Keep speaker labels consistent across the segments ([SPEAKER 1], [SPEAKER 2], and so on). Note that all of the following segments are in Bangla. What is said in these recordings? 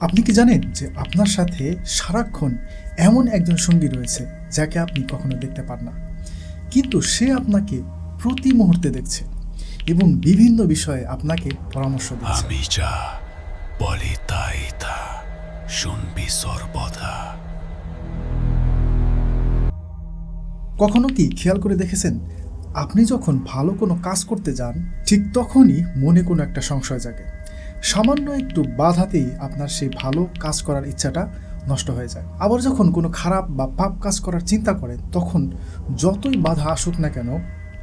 [SPEAKER 1] আপনি কি জানেন যে আপনার সাথে সারাক্ষণ এমন একজন সঙ্গী রয়েছে যাকে আপনি কখনো দেখতে পান না? কিন্তু সে আপনাকে প্রতি মুহূর্তে দেখছে এবং বিভিন্ন বিষয়ে আপনাকে পরামর্শ দিচ্ছে।
[SPEAKER 2] আমি যা বলি তাই তা শুনবি সর্বদা।
[SPEAKER 1] কখনো কি খেয়াল করে দেখেছেন? আপনি যখন ভালো কোনো কাজ করতে যান ঠিক তখনই মনে কোনো একটা সংশয় জাগে। সামান্য একটু বাধাতেই আপনার সেই ভালো কাজ করার ইচ্ছাটা নষ্ট হয়ে যায়। আবার যখন কোনো খারাপ বা পাপ কাজ করার চিন্তা করেন, তখন যতই বাধা আসুক না কেন,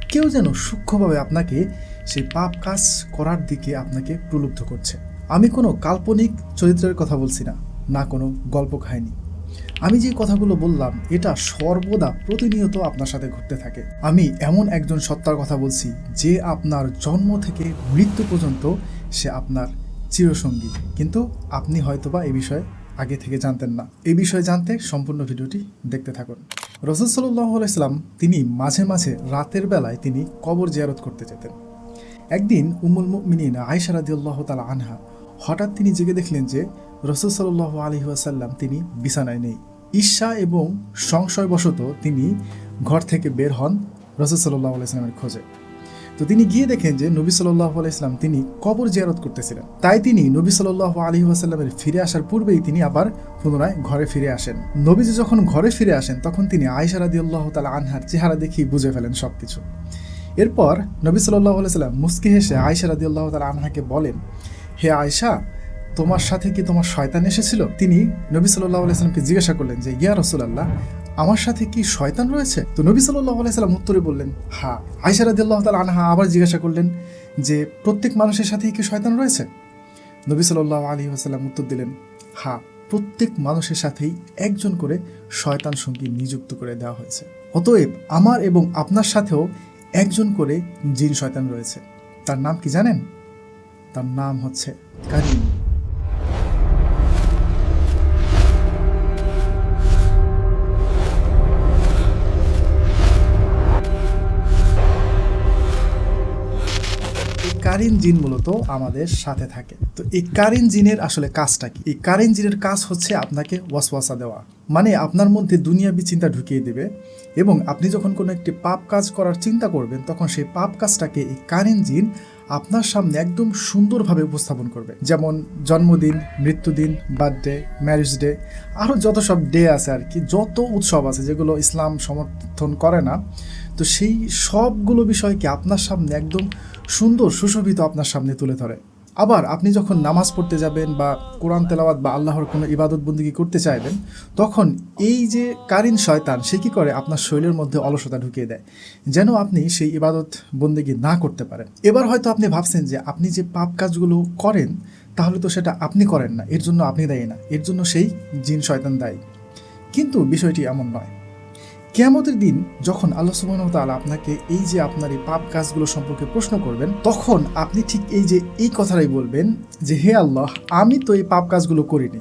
[SPEAKER 1] কেউ যেন সূক্ষ্মভাবে আপনাকে সেই পাপ কাজ করার দিকে আপনাকে প্রলুব্ধ করছে। আমি কোনো কাল্পনিক চরিত্রের কথা বলছি না না কোনো গল্প কাহিনী। আমি যে কথাগুলো বললাম, এটা সর্বদা প্রতিনিয়ত আপনার সাথে ঘটতে থাকে। আমি এমন একজন সত্তার কথা বলছি, যে আপনার জন্ম থেকে মৃত্যু পর্যন্ত সে আপনার চিরসঙ্গী। কিন্তু আপনি হয়তোবা এই বিষয়ে আগে থেকে জানতেন না। এই বিষয়ে জানতে সম্পূর্ণ ভিডিওটি দেখতে থাকুন। রসুল সাল্লাহ আলাইসলাম তিনি মাঝে মাঝে রাতের বেলায় তিনি কবর জিয়ারত করতে যেতেন। একদিন উমুল মিনিন আয়সা রাদিউল্লাহ তালা আনহা হঠাৎ তিনি জেগে দেখলেন যে রসুল সাল্লাহ আলহি আসাল্লাম তিনি বিছানায় নেই। ঈর্ষা এবং সংশয়বশত তিনি ঘর থেকে বের হন রসুল সাল্লাহ আলাইসলামের খোঁজে। তো তিনি গিয়ে দেখেন যে নবী সাল্লাহ তিনি কবর জিয়ারত করতেছিলেন। তাই তিনি নবী সাল্লাহ আলী আসাল্লামের ফিরে আসার পূর্বেই তিনি আবার পুনরায় ঘরে ফিরে আসেন। নবীজি যখন ঘরে ফিরে আসেন, তখন তিনি আয়সা রাদিউল্লাহ তালা আনহার চেহারা দেখেই বুঝে ফেলেন সব কিছু এরপর নবী সাল্লাহ আলাইসাল্লাম মুস্কি হেসে আয়সা রাদি আল্লাহ তালা আনহাকে বলেন, হে আয়সা তোমার সাথে কি তোমার শয়তান এসেছিল? তিনি নবী সাল্লাহ আলাইসাল্লামকে জিজ্ঞাসা করলেন যে, ইয়া রসুলাল্লাহ আমার সাথে কি শয়তান রয়েছে? তো নবী সাল্লাহ আলাইসাল্লাম উত্তরে বললেন হ্যাঁ আয়সা রাদিউল্লাহ তালা আনহা আবার জিজ্ঞাসা করলেন যে, প্রত্যেক মানুষের সাথেই কি শয়তান রয়েছে? নবী সাল্লাহ আলী আসাল্লাম উত্তর দিলেন হ্যাঁ প্রত্যেক মানুষের সাথেই একজন করে শয়তান সঙ্গী নিযুক্ত করে দেওয়া হয়েছে। অতএব আমার এবং আপনার সাথেও একজন করে জিন শয়তান রয়েছে। তার নাম কি জানেন? তার নাম হচ্ছে কারিম। এই কারিন জিন মূলত আমাদের সাথে থাকে। তো এই কারিন জিনের আসলে কাজটা কি? এই কারিন জিনের কাজ হচ্ছে আপনাকে ওয়াসওয়াসা দেওয়া। মানে আপনার মধ্যে দুনিয়াবি চিন্তা ঢুকিয়ে দেবে এবং আপনি যখন কোনো একটি পাপ কাজ করার চিন্তা করবেন, তখন সেই পাপ কাজটাকে এই কারিন জিন আপনার সামনে একদম সুন্দরভাবে উপস্থাপন করবে। যেমন জন্মদিন, মৃত্যুদিন, বার্থডে, ম্যারেজ ডে, আরও যত সব ডে আছে আর কি, যত উৎসব আছে যেগুলো ইসলাম সমর্থন করে না তো সেই সবগুলো বিষয়কে আপনার সামনে একদম সুন্দর, সুশোভিত আপনার সামনে তুলে ধরে। আবার আপনি যখন নামাজ পড়তে যাবেন বা কোরআন তেলাওয়াত বা আল্লাহর কোনো ইবাদত বন্দিগি করতে চাইবেন, তখন এই যে কারিন শয়তান, সে কী করে? আপনার শরীরের মধ্যে অলসতা ঢুকিয়ে দেয়। যেন আপনি সেই ইবাদত বন্দিগি না করতে পারেন। এবার হয়তো আপনি ভাবছেন যে আপনি যে পাপ কাজগুলো করেন, তাহলে তো সেটা আপনি করেন না। এর জন্য আপনি দায়ী না। এর জন্য সেই জিন শয়তান দায়ী। কিন্তু বিষয়টি এমন নয়। কেয়ামতের দিন যখন আল্লাহ সুবাহ তাআলা আপনাকে এই যে আপনার এই পাপ কাজগুলো সম্পর্কে প্রশ্ন করবেন তখন আপনি ঠিক এই যে এই কথাটাই বলবেন যে হে আল্লাহ আমি তো এই পাপ কাজগুলো করিনি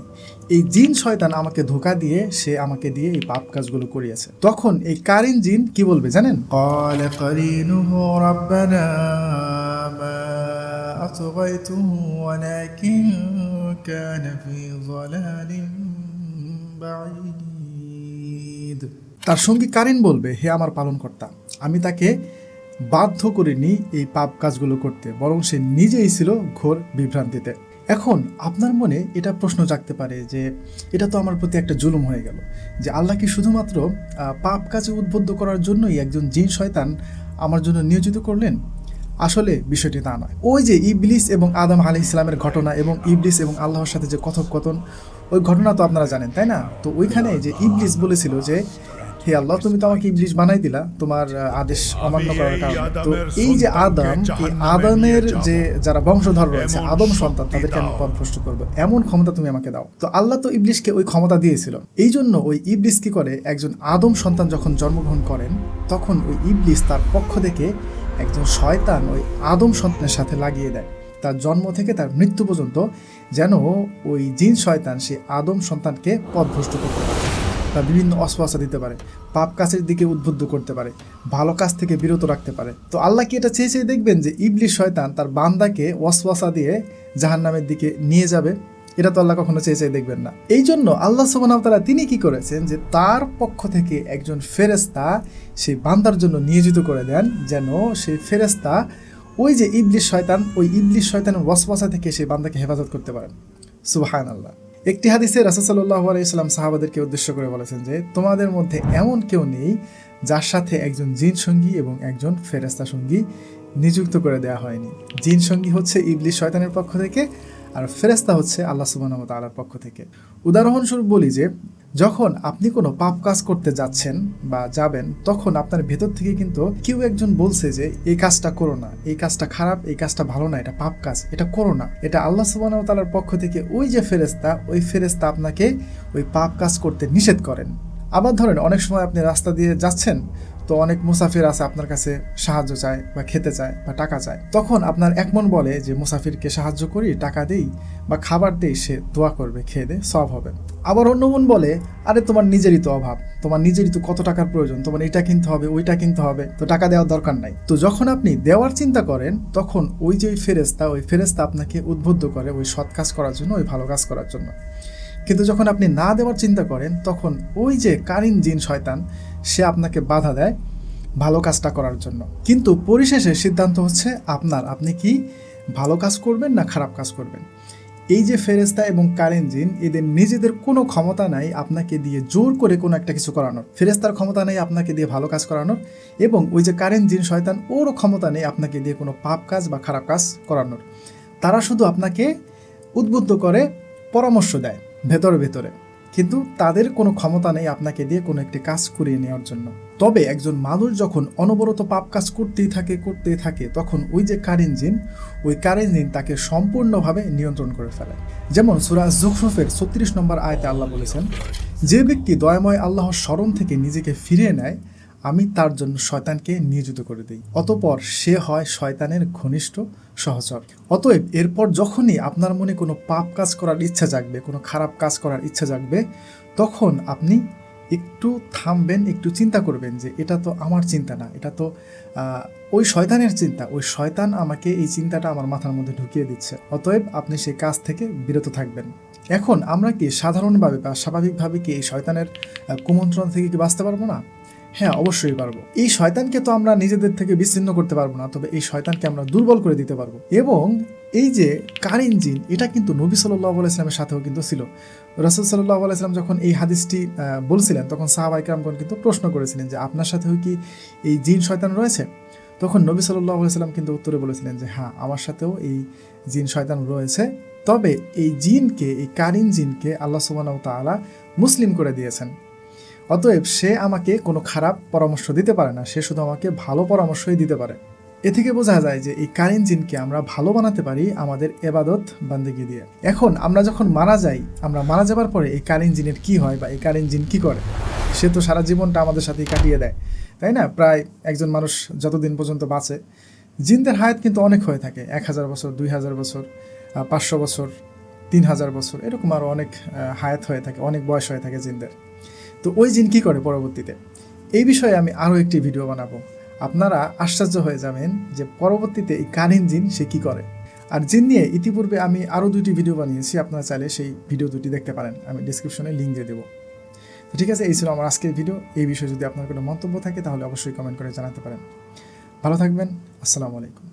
[SPEAKER 1] এই জিন শয়তান আমাকে ধোকা দিয়ে সে আমাকে দিয়ে এই পাপ কাজগুলো করিয়েছে তখন এই কারিন জিন কি বলবে জানেন قال قرينه ربنا ما أطغيته ولكن كان في ضلال بعيد তার সঙ্গী কারিন বলবে, হে আমার পালনকর্তা, আমি তাকে বাধ্য করিনি এই পাপ কাজগুলো করতে, বরং সে নিজেই ছিল ঘোর বিভ্রান্তিতে। এখন আপনার মনে এটা প্রশ্ন জাগতে পারে যে, এটা তো আমার প্রতি একটা জুলুম হয়ে গেল, যে আল্লাহ কি শুধুমাত্র পাপ কাজে উদ্বুদ্ধ করার জন্যই একজন জিন শয়তান আমার জন্য নিয়োজিত করলেন? আসলে বিষয়টি তা নয়। ওই যে ইবলিস এবং আদম আলি ইসলামের ঘটনা এবং ইবলিস এবং আল্লাহর সাথে যে কথোপকথন, ওই ঘটনা তো আপনারা জানেন, তাই না? তো ওইখানে যে ইবলিস বলেছিল যে হে আল্লাহ তুমি তো আমাকে ইবলিস বানাই দিলা তোমার আদেশ অমান্য করার কারণে। তো এই যে আদম এই আদমের যে যারা বংশধর রয়েছে আদম সন্তান তাদেরকে আমি পথভ্রষ্ট করব। এমন ক্ষমতা তুমি আমাকে দাও। তো আল্লাহ তো ইবলিসকে ওই ক্ষমতা দিয়েছিল। এই জন্য ওই ইবলিস কি করে? একজন আদম সন্তান যখন জন্মগ্রহণ করেন তখন ওই ইবলিস তার পক্ষ থেকে একজন শয়তান ওই আদম সন্তানের সাথে লাগিয়ে দেয়। তার জন্ম থেকে তার মৃত্যু পর্যন্ত যেন ওই জিন শয়তান সে আদম সন্তানকে পথভ্রষ্ট করতে পারে। বা বিভিন্ন অস্পশা দিতে পারে, পাপ কাজের দিকে উদ্বুদ্ধ করতে পারে, ভালো কাজ থেকে বিরত রাখতে পারে। তো আল্লাহ কি এটা চেয়ে চেয়ে দেখবেন যে ইবলিশ শয়তান তার বান্দাকে ওয়াসওয়াসা দিয়ে জাহান্নামের দিকে নিয়ে যাবে? এটা তো আল্লাহ কখনো চেয়ে চেয়ে দেখবেন না। এই জন্য আল্লাহ সুবাহতালা তিনি কি করেছেন যে তার পক্ষ থেকে একজন ফেরেস্তা সেই বান্দার জন্য নিয়োজিত করে দেন, যেন সেই ফেরেস্তা ওই যে ইবলিশ শয়তান, ওই ইবলিশ শয়তানের ওয়াসওয়াসা থেকে সেই বান্দাকে হেফাজত করতে পারেন। সুবাহান আল্লাহ একটি হাদিসে রাসুসাল্লাহ আলাইসাল্লাম সাহাবাদেরকে উদ্দেশ্য করে বলেছেন যে, তোমাদের মধ্যে এমন কেউ নেই যার সাথে একজন জিন সঙ্গী এবং একজন ফেরেস্তা সঙ্গী নিযুক্ত করে দেওয়া হয়নি। জিন সঙ্গী হচ্ছে ইবলিশ শয়তানের পক্ষ থেকে আর ফেরেস্তা হচ্ছে আল্লাহ সুবাহ তালার পক্ষ থেকে। উদাহরণস্বরূপ বলি যে যখন আপনি কোনো পাপ কাজ করতে যাচ্ছেন বা যাবেন, তখন আপনার ভেতর থেকে কিন্তু কেউ একজন বলছে যে, এই কাজটা করো না, এই কাজটা খারাপ, এই কাজটা ভালো না, এটা পাপ কাজ, এটা করো না। এটা আল্লাহ সুবাহ পক্ষ থেকে ওই যে ফেরেস্তা ওই ফেরেস্তা আপনাকে ওই পাপ কাজ করতে নিষেধ করেন। আবার ধরেন অনেক সময় আপনি রাস্তা দিয়ে যাচ্ছেন তো অনেক মুসাফির আছে আপনার কাছে সাহায্য চায় বা খেতে চায় বা টাকা চায়। তখন আপনার এক মন বলে যে মুসাফিরকে সাহায্য করি, টাকা দেই বা খাবার দেই, সে দোয়া করবে, খেয়ে দে সব হবে। আবার অন্য মন বলে, আরে তোমার নিজেরই তো অভাব, তোমার নিজেরই তো কত টাকার প্রয়োজন, তোমার এটা কিনতে হবে, ওইটা কিনতে হবে, তো টাকা দেওয়ার দরকার নাই। তো যখন আপনি দেওয়ার চিন্তা করেন, তখন ওই যে ওই ফেরেস্তা ওই ফেরেস্তা আপনাকে উদ্বুদ্ধ করে ওই সৎ কাজ করার জন্য, ওই ভালো কাজ করার জন্য। কিন্তু যখন আপনি না দেওয়ার চিন্তা করেন, তখন ওই যে কারিন জিন শয়তান সে আপনাকে বাধা দেয় ভালো কাজটা করার জন্য। কিন্তু পরিশেষে সিদ্ধান্ত হচ্ছে আপনার, আপনি কি ভালো কাজ করবেন না খারাপ কাজ করবেন? এই যে ফেরেস্তা এবং কারেন জিন, এদের নিজেদের কোনো ক্ষমতা নাই আপনাকে দিয়ে জোর করে কোনো একটা কিছু করানোর। ফেরেস্তার ক্ষমতা নেই আপনাকে দিয়ে ভালো কাজ করানোর এবং ওই যে কারেন জিন শয়তান, ওরও ক্ষমতা নেই আপনাকে দিয়ে কোনো পাপ কাজ বা খারাপ কাজ করানোর। তারা শুধু আপনাকে উদ্বুদ্ধ করে পরামর্শ দেয় ভেতরে ভেতরে। কিন্তু তাদের কোনো ক্ষমতা নেই আপনাকে দিয়ে কোনো একটি কাজ করিয়ে নেওয়ার জন্য। তবে একজন মানুষ যখন অনবরত পাপ কাজ করতেই থাকে করতেই থাকে, তখন ওই যে কারেঞ্জিন ওই কারেঞ্জিন তাকে সম্পূর্ণভাবে নিয়ন্ত্রণ করে ফেলে। যেমন সুরাজ জুখরুফের ছত্রিশ নম্বর আয়তে আল্লাহ বলেছেন, যে ব্যক্তি দয়াময় আল্লাহর স্মরণ থেকে নিজেকে ফিরিয়ে নেয় আমি তার জন্য শয়তানকে নিয়োজিত করে দিই। অতপর সে হয় শয়তানের ঘনিষ্ঠ সহচর। অতএব এরপর যখনই আপনার মনে কোনো পাপ কাজ করার ইচ্ছা জাগবে, কোনো খারাপ কাজ করার ইচ্ছা জাগবে, তখন আপনি একটু থামবেন, একটু চিন্তা করবেন যে এটা তো আমার চিন্তা না, এটা তো ওই শয়তানের চিন্তা, ওই শয়তান আমাকে এই চিন্তাটা আমার মাথার মধ্যে ঢুকিয়ে দিচ্ছে। অতএব আপনি সেই কাজ থেকে বিরত থাকবেন। এখন আমরা কি সাধারণভাবে বা স্বাভাবিকভাবে কি এই শয়তানের কুমন্ত্রণ থেকে কি বাঁচতে পারব না? হ্যাঁ অবশ্যই পারব। এই শয়তানকে তো আমরা নিজেদের থেকে বিচ্ছিন্ন করতে পারব না, তবে এই শয়তানকে আমরা দুর্বল করে দিতে পারব। এবং এই যে কারিন জিন, এটা কিন্তু নবী সাল্লাহ ইসলামের সাথেও কিন্তু ছিল। রসুল সাল্লাহ আলাইসলাম যখন এই হাদিসটি বলছিলেন, তখন সাহাবাই কামগণ কিন্তু প্রশ্ন করেছিলেন যে, আপনার সাথেও কি এই জিন শয়তান রয়েছে? তখন নবী সাল্লাহ আলাইসাল্লাম কিন্তু উত্তরে বলেছিলেন যে হ্যাঁ আমার সাথেও এই জিন শয়তান রয়েছে। তবে এই জিনকে, এই কারিন জিনকে আল্লাহ সুবাহ তাআলা মুসলিম করে দিয়েছেন। অতএব সে আমাকে কোনো খারাপ পরামর্শ দিতে পারে না, সে শুধু আমাকে ভালো পরামর্শই দিতে পারে। এ থেকে বোঝা যায় যে এই কারিন জিনকে আমরা ভালো বানাতে পারি আমাদের এবাদত বান্দিগি দিয়ে। এখন আমরা যখন মারা যাই, আমরা মারা যাবার পরে এই কারিন জিনের কি হয় বা এই কারিন জিন কি করে? সে তো সারা জীবনটা আমাদের সাথেই কাটিয়ে দেয়, তাই না? প্রায় একজন মানুষ যতদিন পর্যন্ত বাঁচে, জিনদের হায়াত কিন্তু অনেক হয়ে থাকে। এক হাজার বছর, দুই হাজার বছর পাঁচশো বছর, তিন হাজার বছর, এরকম আরও অনেক হায়াত হয়ে থাকে, অনেক বয়স হয়ে থাকে জিনদের। তো ওই জিন কী করে পরবর্তীতে? এই বিষয়ে আমি আরও একটি ভিডিও বানাবো। আপনারা আশ্চর্য হয়ে যাবেন যে পরবর্তীতে এই কানিন জিন সে কী করে। আর জিন নিয়ে ইতিপূর্বে আমি আরও দুটি ভিডিও বানিয়েছি, আপনারা চাইলে সেই ভিডিও দুটি দেখতে পারেন, আমি ডিসক্রিপশনে লিঙ্ক দিয়ে দেবো। তো ঠিক আছে, এই ছিল আমার আজকের ভিডিও। এই বিষয়ে যদি আপনার কোনো মন্তব্য থাকে, তাহলে অবশ্যই কমেন্ট করে জানাতে পারেন। ভালো থাকবেন, আসসালামু আলাইকুম।